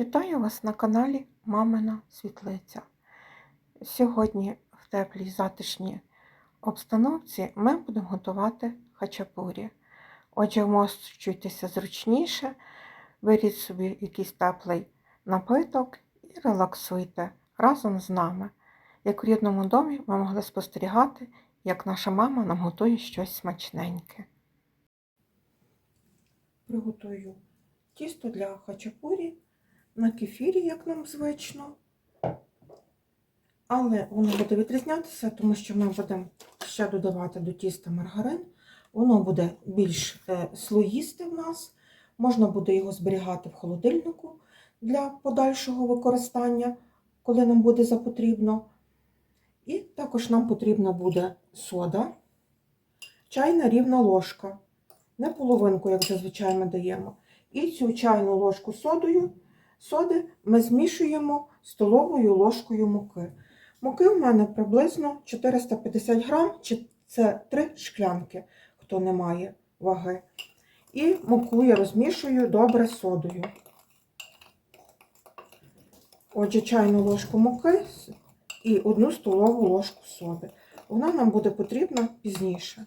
Вітаю вас на каналі Мамина Світлиця. Сьогодні в теплій затишній обстановці ми будемо готувати хачапурі. Отже, вмощуйтеся зручніше, беріть собі якийсь теплий напиток і релаксуйте разом з нами. Як у рідному домі ви могли спостерігати, як наша мама нам готує щось смачненьке. Приготую тісто для хачапурі на кефірі, як нам звично. Але воно буде відрізнятися, тому що ми будемо ще додавати до тіста маргарин. Воно буде більш е, слоїсте в нас. Можна буде його зберігати в холодильнику для подальшого використання, коли нам буде запотрібно. І також нам потрібна буде сода, чайна рівна ложка. Не половинку, як зазвичай ми даємо. І цю чайну ложку содою соди ми змішуємо столовою ложкою муки. Муки у мене приблизно 450 грам, чи це 3 шклянки, хто не має ваги. І муку я розмішую добре содою. Отже, чайну ложку муки і одну столову ложку соди. Вона нам буде потрібна пізніше.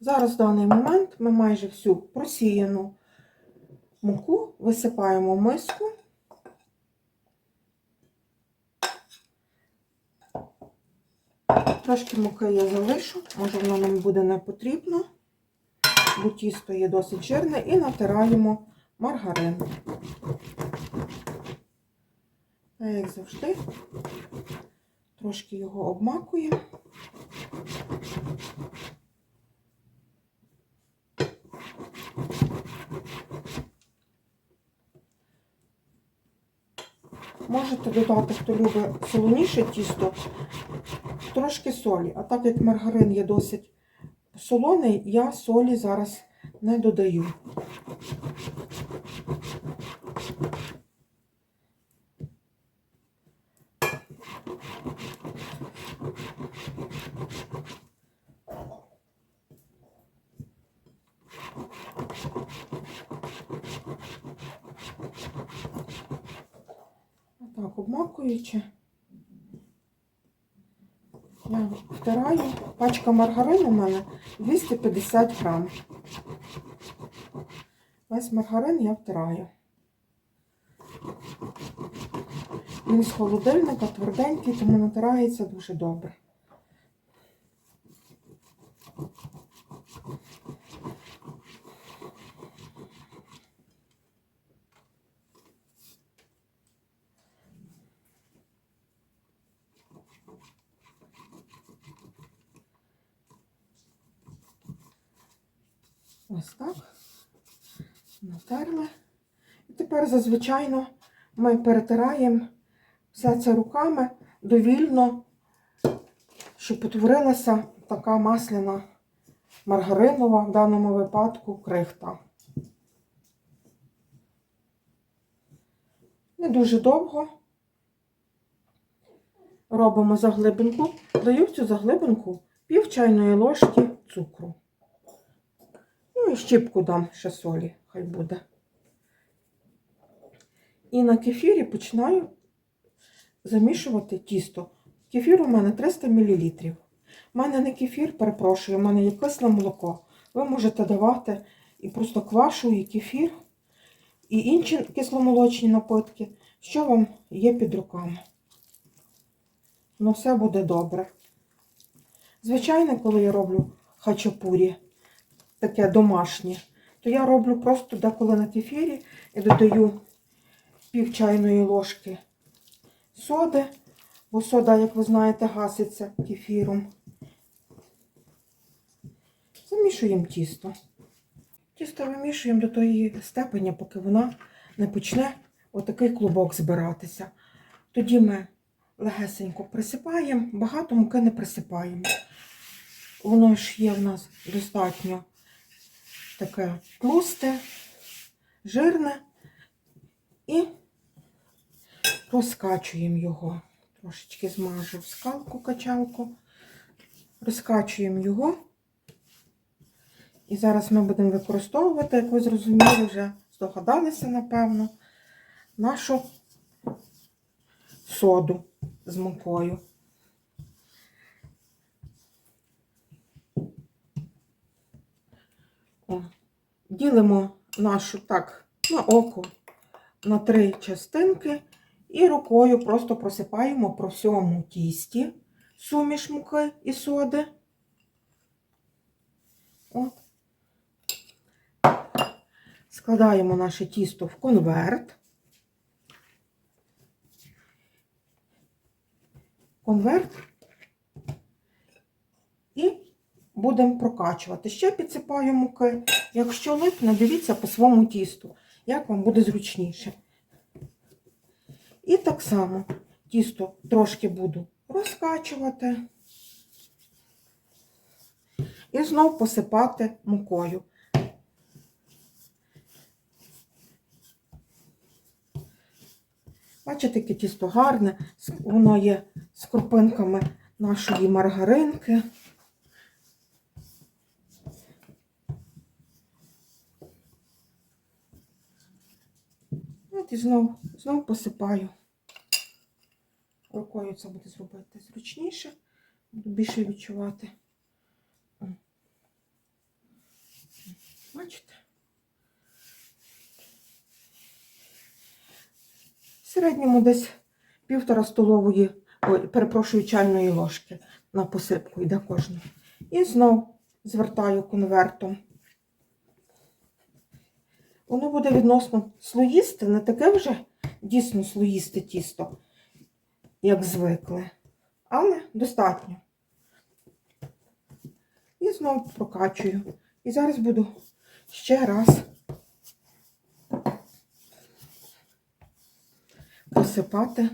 Зараз в даний момент ми майже всю просіяну муку висипаємо в миску. Трошки муки я залишу, може воно нам буде не потрібно, бо тісто є досить жирне, і натираємо маргарин. Так, як завжди, трошки його обмакуємо. Можете додати, хто любить солоніше тісто, трошки солі. А так як маргарин є досить солоний, я солі зараз не додаю. Так, обмакуючи, я втираю. Пачка маргарину у мене 250 грам. Весь маргарин я втираю. Він з холодильника тверденький, тому натирається дуже добре. Ось так. Натерли. І тепер зазвичайно ми перетираємо все це руками довільно, щоб утворилася така масляна маргаринова, в даному випадку крихта. Не дуже довго робимо заглибинку. Даю в цю заглибинку пів чайної ложки цукру. Ну і щіпку дам ще солі, хай буде. І на кефірі починаю замішувати тісто. Кефір у мене 300 мл. У мене не кефір, перепрошую, у мене є кисле молоко. Ви можете давати і просто квашу, і кефір, і інші кисломолочні напитки, що вам є під руками. Ну, все буде добре. Звичайно, коли я роблю хачапурі, таке домашнє, то я роблю просто деколи на кефірі і додаю пів чайної ложки соди, бо сода, як ви знаєте, гаситься кефіром. Замішуємо тісто. Тісто вимішуємо до тої степені, поки вона не почне отакий клубок збиратися. Тоді ми легесенько присипаємо, багато муки не присипаємо. Воно ж є в нас достатньо таке тлусте, жирне і розкачуємо його. Трошечки змажу скалку, качалку, розкачуємо його. І зараз ми будемо використовувати, як ви зрозуміли, вже здогадалися, напевно, нашу соду з мукою. О, Ділимо нашу так на око на три частинки і рукою просто просипаємо по всьому тісті суміш муки і соди. От. Складаємо наше тісто в конверт. Конверт і будемо прокачувати. Ще підсипаю муки. Якщо липне, дивіться по своєму тісту, як вам буде зручніше. І так само тісто трошки буду розкачувати і знов посипати мукою. Бачите, яке тісто гарне, воно є з крупинками нашої маргаринки. От і знов, знов посипаю. Рукою це буде зробити зручніше, буду більше відчувати. Бачите? В середньому десь півтора столової, перепрошую, чайної ложки на посипку йде кожна. І знов звертаю конвертом. Воно буде відносно слоїсте, не таке вже дійсно слоїсте тісто, як звикли, але достатньо. І знову прокачую. І зараз буду ще раз посипати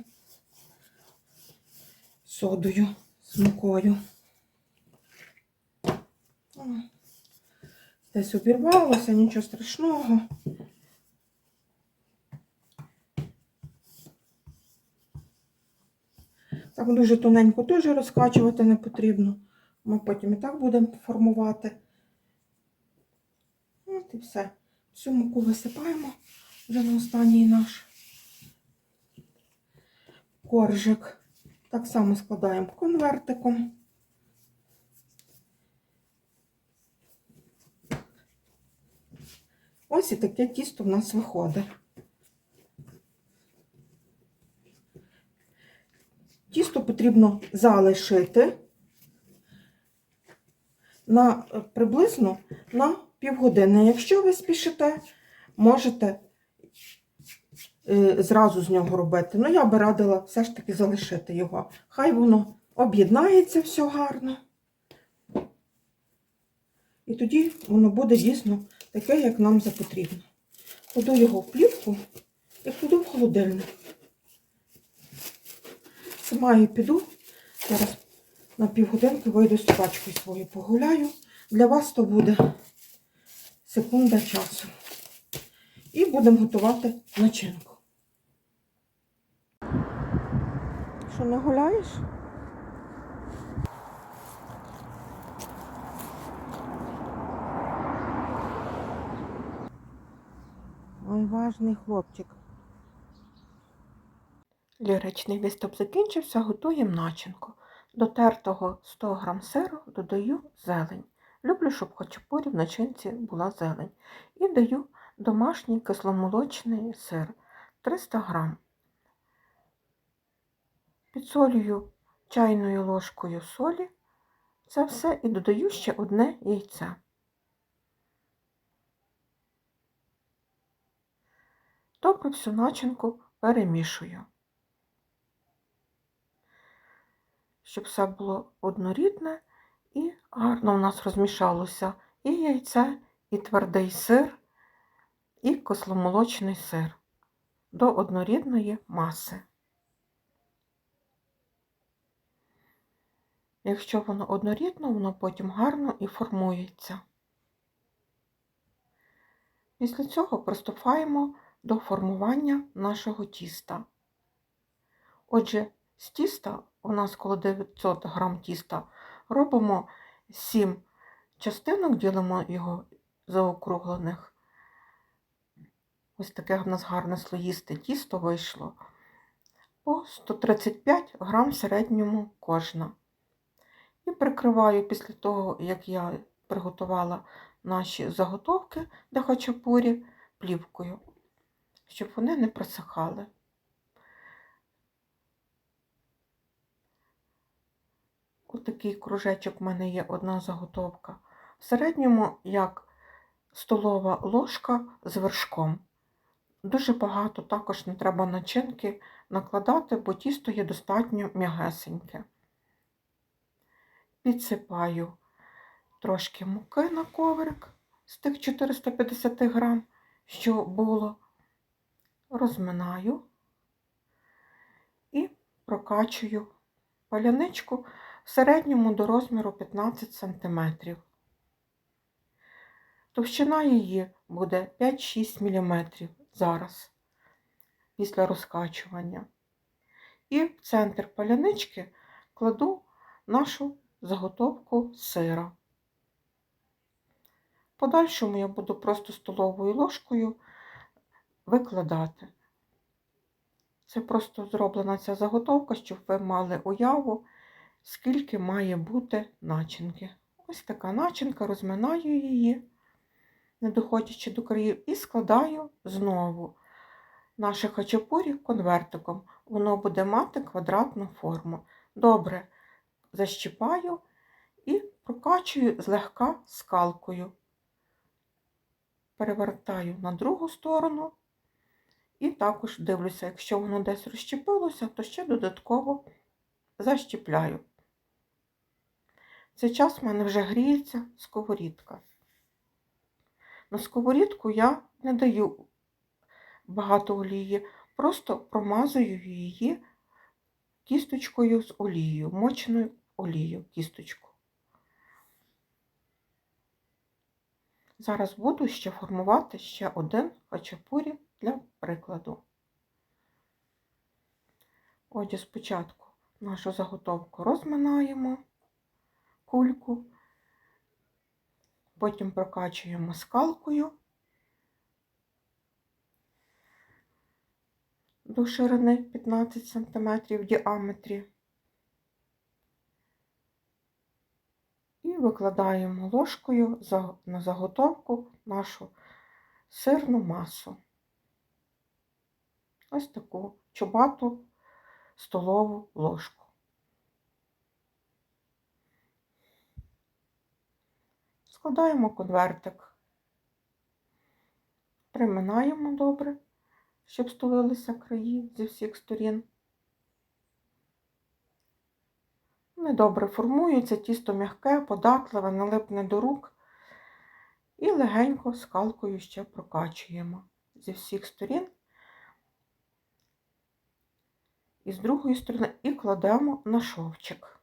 содою з мукою. Десь обірвалося, нічого страшного. Так дуже тоненько теж розкачувати не потрібно. Ми потім і так будемо формувати. От і все. Всю муку висипаємо вже на останній наш коржик. Так само складаємо конвертиком. Ось і таке тісто в нас виходить. Тісто потрібно залишити на е, приблизно на півгодини. Якщо ви спішите, можете е, зразу з нього робити. Ну, я би радила все ж таки залишити його. Хай воно об'єднається все гарно. І тоді воно буде дійсно таке, як нам запотрібно. Кладу його в плівку і кладу в холодильник. Сама і піду. Зараз на півгодинки вийду з собачкою свою погуляю. Для вас то буде секунда часу. І будемо готувати начинку. Що, не гуляєш? Ой, важний хлопчик. Ліричний виступ закінчився, готуємо начинку. До тертого 100 г сиру додаю зелень. Люблю, щоб хачапурі в начинці була зелень. І даю домашній кисломолочний сир 300 г. Підсолюю чайною ложкою солі. Це все і додаю ще одне яйце. Добре всю начинку перемішую. Щоб все було однорідне і гарно у нас розмішалося і яйце, і твердий сир, і кисломолочний сир до однорідної маси. Якщо воно однорідно, воно потім гарно і формується. Після цього приступаємо до формування нашого тіста. Отже, з тіста у нас коло 900 грам тіста робимо 7 частинок, ділимо його заокруглених Ось таке в нас гарне слоїсте тісто вийшло. По 135 грам в середньому кожна. І прикриваю після того, як я приготувала наші заготовки для хачапурі плівкою, щоб вони не просихали. Отакий кружечок в мене є одна заготовка. В середньому як столова ложка з вершком. Дуже багато також не треба начинки накладати, бо тісто є достатньо м'ягесеньке. Підсипаю трошки муки на коврик з тих 450 грам, що було. Розминаю і прокачую паляничку в середньому до розміру 15 см. Товщина її буде 5-6 мм зараз, після розкачування. І в центр палянички кладу нашу заготовку сира. Подальшому я буду просто столовою ложкою викладати. Це просто зроблена ця заготовка, щоб ви мали уяву, скільки має бути начинки. Ось така начинка, розминаю її, не доходячи до країв, і складаю знову наше хачапурі конвертиком. Воно буде мати квадратну форму. Добре защіпаю і прокачую злегка скалкою. Перевертаю на другу сторону. І також дивлюся, якщо воно десь розщепилося, то ще додатково защіпляю. Цей час в мене вже гріється сковорідка. На сковорідку я не даю багато олії, просто промазую її кісточкою з олією, моченою олією кісточку. Зараз буду ще формувати ще один хачапурі для прикладу. Отже, спочатку нашу заготовку розминаємо кульку, потім прокачуємо скалкою до ширини 15 см в діаметрі. І викладаємо ложкою на заготовку нашу сирну масу. Ось таку чубату столову ложку. Складаємо конвертик, приминаємо добре, щоб стулилися краї зі всіх сторін. Недобре формується, тісто м'яке, податливе, не липне до рук. І легенько скалкою ще прокачуємо зі всіх сторін. І з другої сторони і кладемо на шовчик.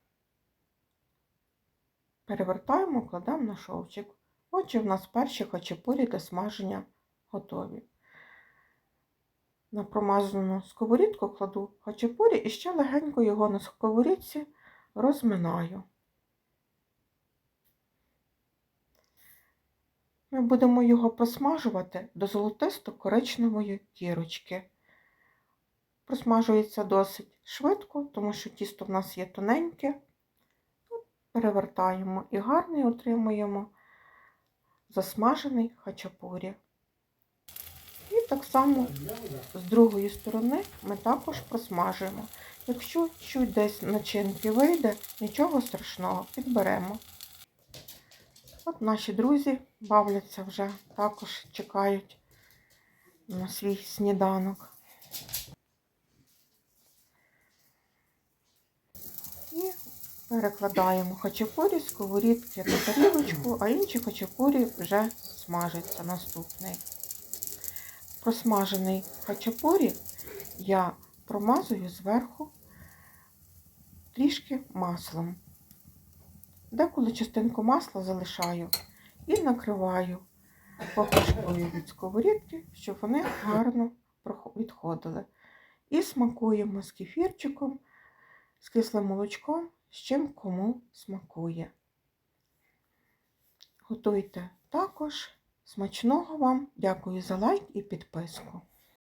Перевертаємо, кладемо на шовчик. Отже, в нас перші хачапурі для смаження готові. На промазану сковорідку кладу хачапурі і ще легенько його на сковорідці розминаю. Ми будемо його посмажувати до золотисто-коричневої кірочки. Просмажується досить швидко, тому що тісто в нас є тоненьке. Перевертаємо і гарний отримуємо засмажений хачапурі. І так само з другої сторони ми також просмажуємо. Якщо чуть десь начинки вийде, нічого страшного, підберемо. От наші друзі бавляться вже, також чекають на свій сніданок. І перекладаємо хачапурі, сковорідки на тарілочку, а інші хачапурі вже смажаться наступний. Просмажений хачапурі я промазую зверху трішки маслом. Деколи частинку масла залишаю і накриваю покашкою від сковорідки, щоб вони гарно відходили. І смакуємо з кефірчиком, з кислим молочком, з чим кому смакує. Готуйте також Смачного вам, дякую за лайк і підписку.